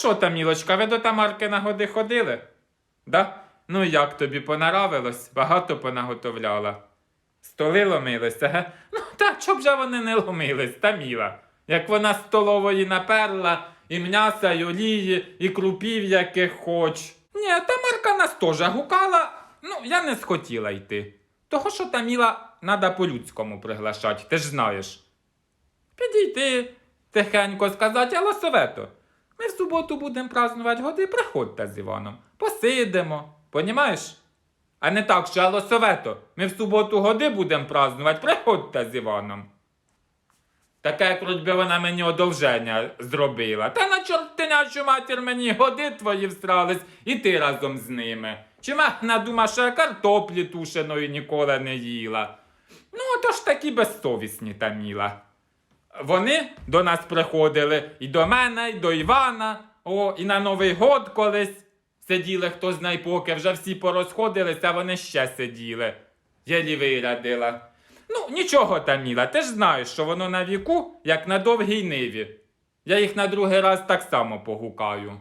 що там, Мілочка, ви до Тамарки на годи ходили? Да? Ну як тобі понаравилось? Багато понаготовляла. Столи ломилися, ге? Ну та чоб же вони не ломились, та міла. Як вона столової наперла, і м'яса, і олії, і крупів яких хоч. Ні, Тамарка нас теж гукала, ну я не схотіла йти. Того, що Таміла надо по-людському приглашати, ти ж знаєш. Підійти, тихенько сказати, алло, Совето, ми в суботу будемо празднувати годи, приходьте з Іваном, посидимо, понімаєш? А не так, що алло, Совето, ми в суботу годи будемо празднувати, приходьте з Іваном. Таке, як би вона мені одолження зробила. Та на чортинячу матір мені годи твої всрались, і ти разом з ними. Чи вона дума, що я картоплі тушеної ніколи не їла. Ну, то ж такі безсовісні таміла. Вони до нас приходили і до мене, і до Івана, о, і на Новий год колись сиділи, хто знає поки, вже всі порозходилися, а вони ще сиділи. Єлі вирядила. Ну, нічого, Таміла, ти ж знаєш, що воно на віку, як на довгій ниві. Я їх на другий раз так само погукаю.